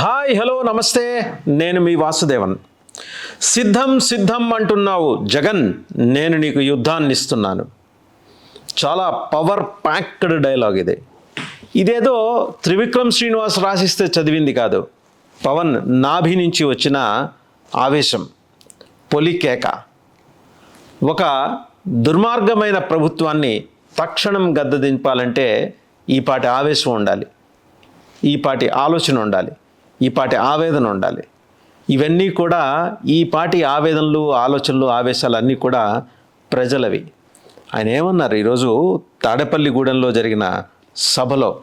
Hi hello నమస్తే. నేను మీ వాసుదేవన్. సిద్ధం సిద్ధం అంటున్నావు జగన్ నేను నీకు యుద్ధాన్ని ఇస్తున్నాను. చాలా పవర్ ప్యాక్డ్ డైలాగ్ ఇది. ఇదేదో త్రివిక్రమ్ శ్రీనివాస్ రాసిస్తే చదివింది కాదు. పవన్ నాభి నుంచి వచ్చిన ఆవేశం పొలికేక ఒక దుర్మార్గమైన ప్రభుత్వాన్ని తక్షణం గద్ద దింపాలంటే ఆవేశం ఉండాలి. ఈపాటి ఆలోచన ఉండాలి. ఈ పాటి ఆవేదన ఉండాలి. ఇవన్నీ కూడా ఈ పాటి ఆవేదనలు ఆలోచనలు ఆవేశాలు అన్నీ కూడా ప్రజలవి. ఆయన ఏమన్నారు? ఈరోజు తాడేపల్లిగూడెంలో జరిగిన సభలో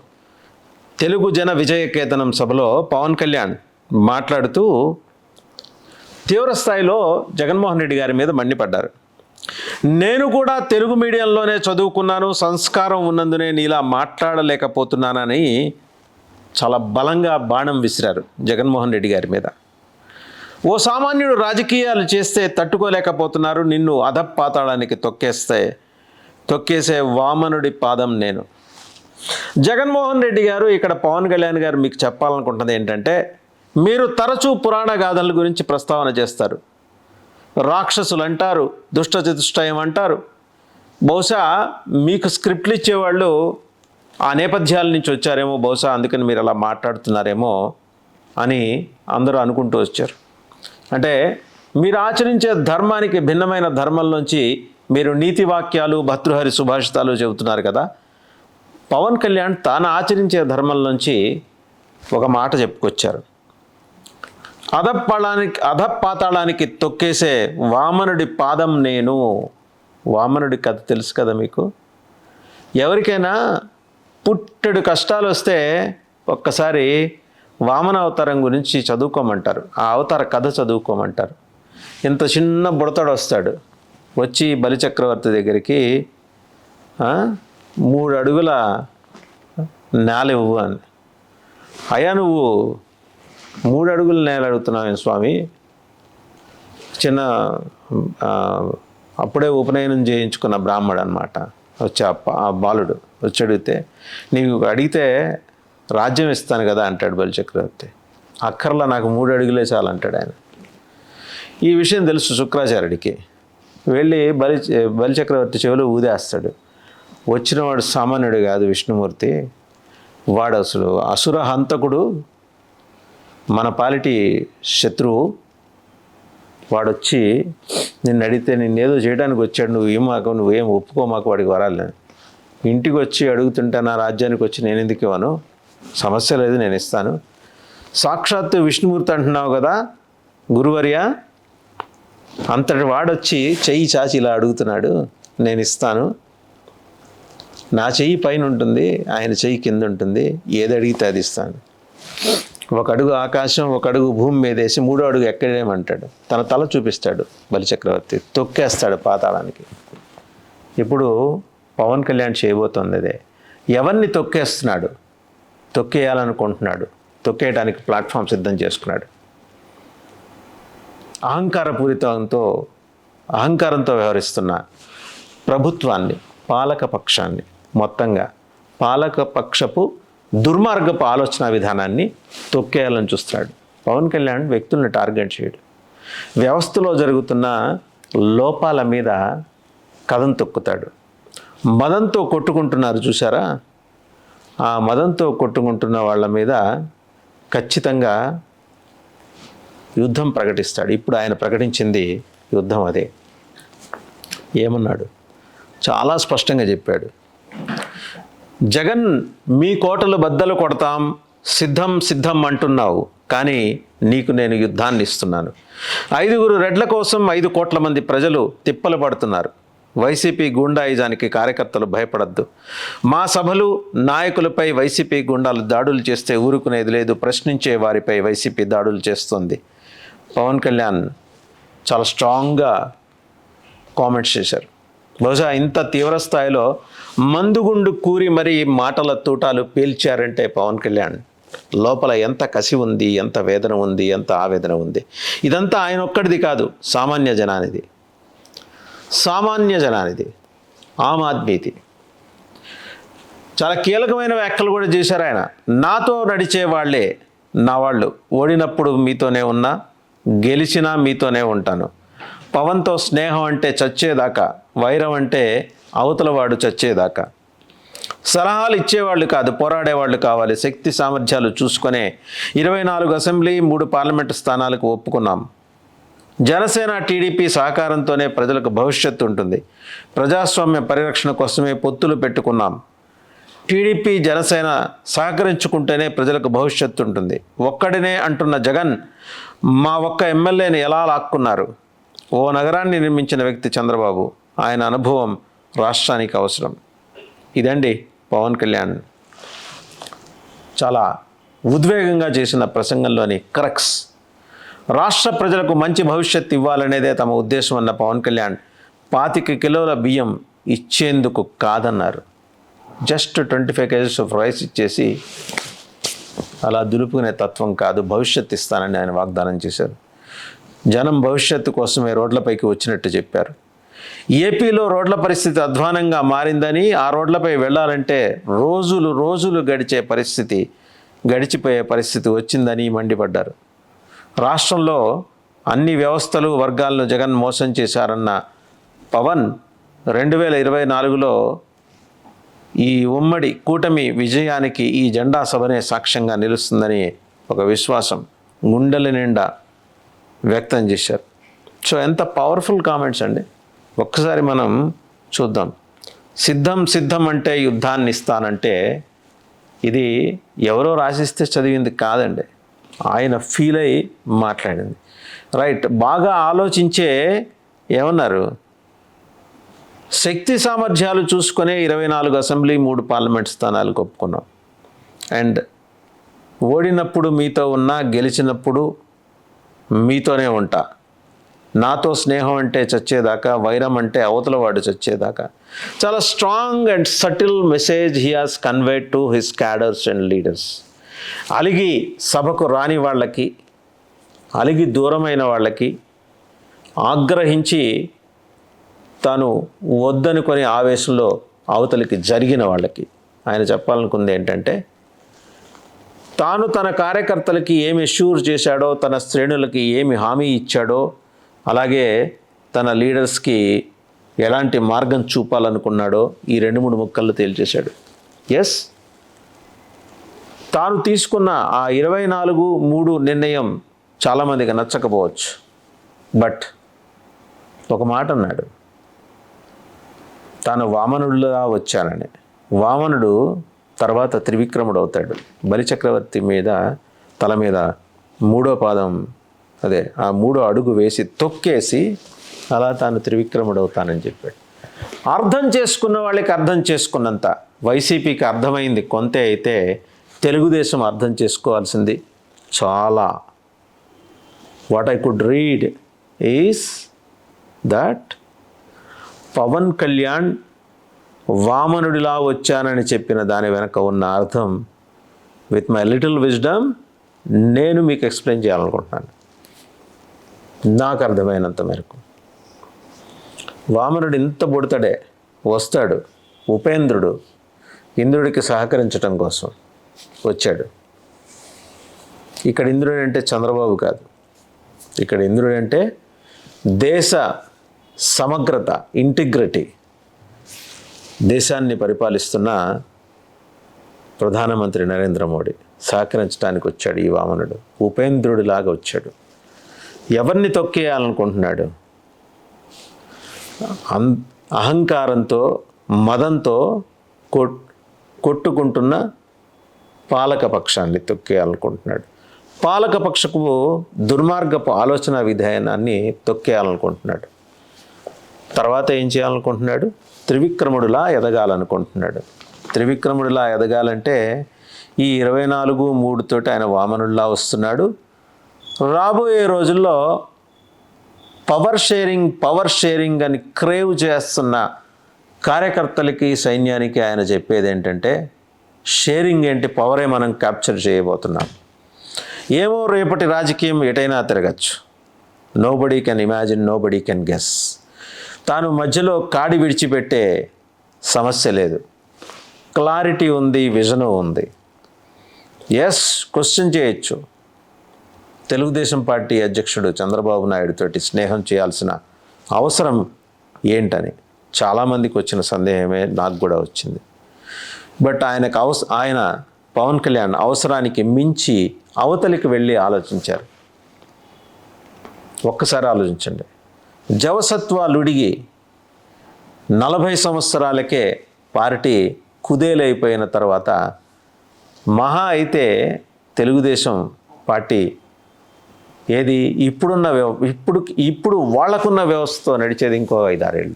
తెలుగు జన విజయకేతనం సభలో పవన్ కళ్యాణ్ మాట్లాడుతూ తీవ్రస్థాయిలో జగన్మోహన్ రెడ్డి గారి మీద మండిపడ్డారు. నేను కూడా తెలుగు మీడియంలోనే చదువుకున్నాను సంస్కారం ఉన్నందునే నీలా మాట్లాడలేకపోతున్నానని చాలా బలంగా బాణం విసిరారు జగన్మోహన్ రెడ్డి గారి మీద. ఓ సామాన్యుడు రాజకీయాలు చేస్తే తట్టుకోలేకపోతున్నారు నిన్ను అధపాతాళానికి తొక్కేస్తే తొక్కేసే వామనుడి పాదం నేను. జగన్మోహన్ రెడ్డి గారు ఇక్కడ పవన్ కళ్యాణ్ గారు మీకు చెప్పాలనుకుంటున్నది ఏంటంటే మీరు తరచూ పురాణ గాథల గురించి ప్రస్తావన చేస్తారు. రాక్షసులు అంటారు దుష్టచతుష్టయం అంటారు. బహుశా మీకు స్క్రిప్ట్లు ఇచ్చేవాళ్ళు ఆ నేపథ్యాల నుంచి వచ్చారేమో బహుశా అందుకని మీరు అలా మాట్లాడుతున్నారేమో అని అందరూ అనుకుంటూ వచ్చారు. అంటే మీరు ఆచరించే ధర్మానికి భిన్నమైన ధర్మంలోంచి మీరు నీతి వాక్యాలు భర్తృహరి సుభాషితాలు చెబుతున్నారు కదా. పవన్ కళ్యాణ్ తాను ఆచరించే ధర్మంలోంచి ఒక మాట చెప్పుకొచ్చారు. అధపాళానికి అధపాతాళానికి తొక్కేసే వామనుడి పాదం నేను. వామనుడి కథ తెలుసు కదా మీకు? ఎవరికైనా పుట్టెడు కష్టాలు వస్తే ఒక్కసారి వామన అవతారం గురించి చదువుకోమంటారు. ఆ అవతార కథ చదువుకోమంటారు. ఇంత చిన్న బుడతడు వస్తాడు. వచ్చి బలిచక్రవర్తి దగ్గరికి మూడు అడుగుల నేల ఇవ్వు అని. అయ్యా నువ్వు మూడు అడుగుల నేల అడుగుతున్నావు స్వామి? చిన్న అప్పుడే ఉపనయనం చేయించుకున్న బ్రాహ్మడు అనమాట వచ్చే ఆ బాలుడు వచ్చి అడిగితే నీకు అడిగితే రాజ్యం ఇస్తాను కదా అంటాడు బలిచక్రవర్తి. అక్కర్లా నాకు మూడు అడుగులే చాలంటాడు ఆయన. ఈ విషయం తెలుసు శుక్రాచార్యుడికి. వెళ్ళి బలి బలిచక్రవర్తి చెవిలో ఊదేస్తాడు. వచ్చినవాడు సామాన్యుడు కాదు విష్ణుమూర్తి. వాడు అసలు అసుర హంతకుడు మన పాలిటి శత్రువు. వాడొచ్చి నిన్ను అడిగితే నిన్నేదో చేయడానికి వచ్చాడు నువ్వు ఏం మాకు నువ్వేం ఒప్పుకోమాకు వాడికి వరాలి ఇంటికి వచ్చి అడుగుతుంటే నా రాజ్యానికి వచ్చి నేను ఎందుకు ఇవ్వను సమస్య లేదు నేను ఇస్తాను సాక్షాత్తు విష్ణుమూర్తి అంటున్నావు కదా గురువర్య అంతటి వాడొచ్చి చెయ్యి చాచి ఇలా అడుగుతున్నాడు నేను ఇస్తాను నా చెయ్యి పైన ఉంటుంది ఆయన చెయ్యి కింద ఉంటుంది ఏది అడిగితే అది ఇస్తాను. ఒక అడుగు ఆకాశం ఒక అడుగు భూమి మీద వేసి మూడో అడుగు ఎక్కడేమంటాడు? తన తల చూపిస్తాడు బలిచక్రవర్తి తొక్కేస్తాడు పాతాళానికి. ఇప్పుడు పవన్ కళ్యాణ్ చేయబోతోంది అదే. ఎవరిని తొక్కేస్తున్నాడు? తొక్కేయాలనుకుంటున్నాడు. తొక్కేయడానికి ప్లాట్ఫామ్ సిద్ధం చేసుకున్నాడు. అహంకారపూరితంతో అహంకారంతో వ్యవహరిస్తున్న ప్రభుత్వాన్ని పాలక పక్షాన్ని మొత్తంగా పాలక పక్షపు దుర్మార్గపు ఆలోచన విధానాన్ని తొక్కేయాలని చూస్తున్నాడు. పవన్ కళ్యాణ్ వ్యక్తులను టార్గెట్ చేయడు. వ్యవస్థలో జరుగుతున్న లోపాల మీద కథం తొక్కుతాడు. మదంతో కొట్టుకుంటున్నారు చూసారా ఆ మదంతో కొట్టుకుంటున్న వాళ్ళ మీద ఖచ్చితంగా యుద్ధం ప్రకటిస్తాడు. ఇప్పుడు ఆయన ప్రకటించింది యుద్ధం అదే. ఏమన్నాడు? చాలా స్పష్టంగా చెప్పాడు. జగన్ మీ కోటలు బద్దలు కొడతాం సిద్ధం సిద్ధం అంటున్నావు కానీ నీకు నేను యుద్ధాన్ని ఇస్తున్నాను. ఐదుగురు రెడ్ల కోసం ఐదు కోట్ల మంది ప్రజలు తిప్పలు పడుతున్నారు. వైసీపీ గూండాయిజానికి కార్యకర్తలు భయపడద్దు. మా సభలు నాయకులపై వైసీపీ గుండాలు దాడులు చేస్తే ఊరుకునేది లేదు ప్రశ్నించే వారిపై వైసీపీ దాడులు చేస్తుంది. పవన్ కళ్యాణ్ చాలా స్ట్రాంగ్గా కామెంట్స్ చేశారు. బహుశా ఇంత తీవ్ర స్థాయిలో మందుగుండు కూరి మరీ మాటల తూటాలు పీల్చారంటే పవన్ కళ్యాణ్. లోపల ఎంత కసి ఉంది ఎంత వేదన ఉంది ఎంత ఆవేదన ఉంది. ఇదంతా ఆయన ఒక్కడిది కాదు సామాన్య జనానిది. సామాన్య జనానిది ఆమ్ ఆద్మీది. చాలా కీలకమైన వ్యాఖ్యలు కూడా చేశారు ఆయన. నాతో నడిచే వాళ్ళే నా వాళ్ళు. ఓడినప్పుడు మీతోనే ఉన్నా గెలిచినా మీతోనే ఉంటాను. పవన్తో స్నేహం అంటే చచ్చేదాకా వైరం అంటే అవతల వాడు చచ్చేదాకా. సలహాలు ఇచ్చేవాళ్ళు కాదు పోరాడేవాళ్ళు కావాలి. శక్తి సామర్థ్యాలు చూసుకునే ఇరవై నాలుగు అసెంబ్లీ మూడు పార్లమెంటు స్థానాలకు ఒప్పుకున్నాం. జనసేన టీడీపీ సహకారంతోనే ప్రజలకు భవిష్యత్తు ఉంటుంది. ప్రజాస్వామ్య పరిరక్షణ కోసమే పొత్తులు పెట్టుకున్నాం. టీడీపీ జనసేన సహకరించుకుంటేనే ప్రజలకు భవిష్యత్తు ఉంటుంది. ఒక్కడినే అంటున్న జగన్ మా ఒక్క ఎమ్మెల్యేని ఎలా లాక్కున్నారు? ఓ నగరాన్ని నిర్మించిన వ్యక్తి చంద్రబాబు ఆయన అనుభవం రాష్ట్రానికి అవసరం. ఇదండి పవన్ కళ్యాణ్. చాలా ఉద్వేగంగా చేసిన ప్రసంగంలోని క్రక్స్. రాష్ట్ర ప్రజలకు మంచి భవిష్యత్తు ఇవ్వాలనేదే తమ ఉద్దేశం అన్న పవన్ కళ్యాణ్. పాతిక కిలోల బియ్యం ఇచ్చేందుకు కాదన్నారు. Just twenty five kgs of rice ఇచ్చేసి అలా దులుపుకునే తత్వం కాదు భవిష్యత్తు ఇస్తానని ఆయన వాగ్దానం చేశారు. జనం భవిష్యత్తు కోసమే రోడ్లపైకి వచ్చినట్టు చెప్పారు. ఏపీలో రోడ్ల పరిస్థితి అధ్వానంగా మారిందని ఆ రోడ్లపై వెళ్ళాలంటే రోజులు రోజులు గడిచే పరిస్థితి గడిచిపోయే పరిస్థితి వచ్చిందని మండిపడ్డారు. రాష్ట్రంలో అన్ని వ్యవస్థలు వర్గాలను జగన్ మోసం చేశారన్న పవన్ రెండు వేల ఇరవై నాలుగులో ఈ ఉమ్మడి కూటమి విజయానికి ఈ జెండా సభనే సాక్ష్యంగా నిలుస్తుందని ఒక విశ్వాసం గుండెల నిండా వ్యక్తం చేశారు. సో ఎంత పవర్ఫుల్ కామెంట్స్ అండి. ఒక్కసారి మనం చూద్దాం. సిద్ధం సిద్ధం అంటే యుద్ధాన్ని ఇస్తానంటే ఇది ఎవరో రాసిస్తే చదివింది కాదండి. ఆయన ఫీల్ అయి మాట్లాడింది. రైట్ బాగా ఆలోచించే ఏమన్నారు? శక్తి సామర్థ్యాలు చూసుకునే ఇరవై నాలుగు అసెంబ్లీ మూడు పార్లమెంట్ స్థానాలు ఒప్పుకున్నాం అండ్ ఓడినప్పుడు మీతో ఉన్నా గెలిచినప్పుడు మీతోనే ఉంటా. నాతో స్నేహం అంటే చచ్చేదాకా వైరం అంటే అవతల వాడు చచ్చేదాకా. చాలా strong and subtle message he has conveyed to his cadres and leaders అలిగి సభకు రాని వాళ్ళకి అలిగి దూరమైన వాళ్ళకి ఆగ్రహించి తాను వద్దనుకొని ఆవేశంలో అవతలికి జరిగిన వాళ్ళకి. ఆయన చెప్పాలనుకుంది ఏంటంటే తాను తన కార్యకర్తలకి ఏమి అష్యూర్ చేశాడో తన శ్రేణులకి ఏమి హామీ ఇచ్చాడో అలాగే తన లీడర్స్కి ఎలాంటి మార్గం చూపాలనుకున్నాడో ఈ రెండు మూడు ముక్కల్లో తేల్చేశాడు. ఎస్ తాను తీసుకున్న ఆ ఇరవై నాలుగు మూడు నిర్ణయం చాలామందికి నచ్చకపోవచ్చు. బట్ ఒక మాట అన్నాడు. తాను వామనుడులా వచ్చానని. వామనుడు తర్వాత త్రివిక్రముడు అవుతాడు. బలిచక్రవర్తి మీద తల మీద మూడో పాదం అదే ఆ మూడో అడుగు వేసి తొక్కేసి అలా తాను త్రివిక్రముడు అవుతానని చెప్పాడు. అర్థం చేసుకున్న వాళ్ళకి అర్థం చేసుకున్నంత. వైసీపీకి అర్థమైంది కొంతే అయితే తెలుగుదేశం అర్థం చేసుకోవాల్సింది. చాలా. What I could read is that Pawan Kalyan వామనుడిలా వచ్చానని చెప్పిన దాని వెనక ఉన్న అర్థం విత్ మై లిటిల్ విజ్డమ్ నేను మీకు ఎక్స్ప్లెయిన్ చేయాలనుకుంటున్నాను. నాకు అర్థమైనంత మేరకు. వామనుడు ఇంత బుడతడే వస్తాడు ఉపేంద్రుడు ఇంద్రుడికి సహకరించటం కోసం. వచ్చాడు. ఇక్కడ ఇంద్రుడు అంటే చంద్రబాబు కాదు. ఇక్కడ ఇంద్రుడు అంటే దేశ సమగ్రత ఇంటిగ్రిటీ దేశాన్ని పరిపాలిస్తున్న ప్రధానమంత్రి నరేంద్ర మోడీ. సహకరించడానికి వచ్చాడు ఈ వామనుడు. ఉపేంద్రుడిలాగా వచ్చాడు. ఎవరిని తొక్కేయాలనుకుంటున్నాడు? అన్ అహంకారంతో మదంతో కొట్టుకుంటున్న పాలకపక్షాన్ని తొక్కేయాలనుకుంటున్నాడు. పాలకపక్షకు దుర్మార్గపు ఆలోచన విధానాన్ని తొక్కేయాలనుకుంటున్నాడు. తర్వాత ఏం చేయాలనుకుంటున్నాడు? త్రివిక్రముడిలా ఎదగాలనుకుంటున్నాడు. త్రివిక్రముడిలా ఎదగాలంటే ఈ ఇరవై నాలుగు మూడుతోటి ఆయన వామనుడిలా వస్తున్నాడు. రాబోయే రోజుల్లో పవర్ షేరింగ్ పవర్ షేరింగ్ అని క్రేవ్ చేస్తున్న కార్యకర్తలకి సైన్యానికి ఆయన చెప్పేది ఏంటంటే షేరింగ్ ఏంటి? పవరే మనం క్యాప్చర్ చేయబోతున్నాం. ఏమో రేపటి రాజకీయం ఎటైనా తిరగచ్చు. Nobody can imagine nobody can guess తాను మధ్యలో కాడి విడిచిపెట్టే సమస్య లేదు. క్లారిటీ ఉంది విజను ఉంది. ఎస్ క్వశ్చన్ చేయొచ్చు. తెలుగుదేశం పార్టీ అధ్యక్షుడు చంద్రబాబు నాయుడు తోటి స్నేహం చేయాల్సిన అవసరం ఏంటని చాలామందికి వచ్చిన సందేహమే నాకు కూడా వచ్చింది. బట్ ఆయనకు అవస ఆయన పవన్ కళ్యాణ్ అవసరానికి మించి అవతలికి వెళ్ళి ఆలోచించారు. ఒక్కసారి ఆలోచించండి. జవసత్వాలుడిగి నలభై సంవత్సరాలకే పార్టీ కుదేలైపోయిన తర్వాత మహా అయితే తెలుగుదేశం పార్టీ ఏది ఇప్పుడున్న వ్యవ ఇప్పుడు ఇప్పుడు వాళ్ళకున్న వ్యవస్థతో నడిచేది ఇంకో ఐదారేళ్ళు.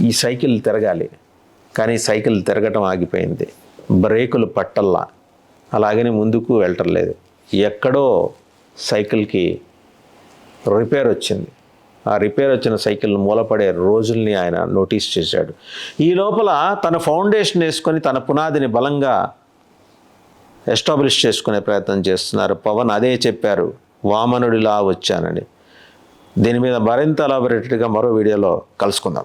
ఈ సైకిల్ తిరగాలి. కానీ సైకిల్ తిరగటం ఆగిపోయింది. బ్రేకులు పట్టల్లా. అలాగని ముందుకు వెళ్ళటం లేదు ఎక్కడో సైకిల్కి రిపేర్ వచ్చింది. ఆ రిపేర్ వచ్చిన సైకిల్ మూలపడే రోజుల్ని ఆయన నోటీస్ చేశాడు. ఈ లోపల తన ఫౌండేషన్ వేసుకొని తన పునాదిని బలంగా ఎస్టాబ్లిష్ చేసుకునే ప్రయత్నం చేస్తున్నారు. పవన్ అదే చెప్పారు. వామనుడిలా వచ్చానని. దీని మీద మరింత ఎలాబొరేటెడ్గా మరో వీడియోలో కలుసుకుందాం.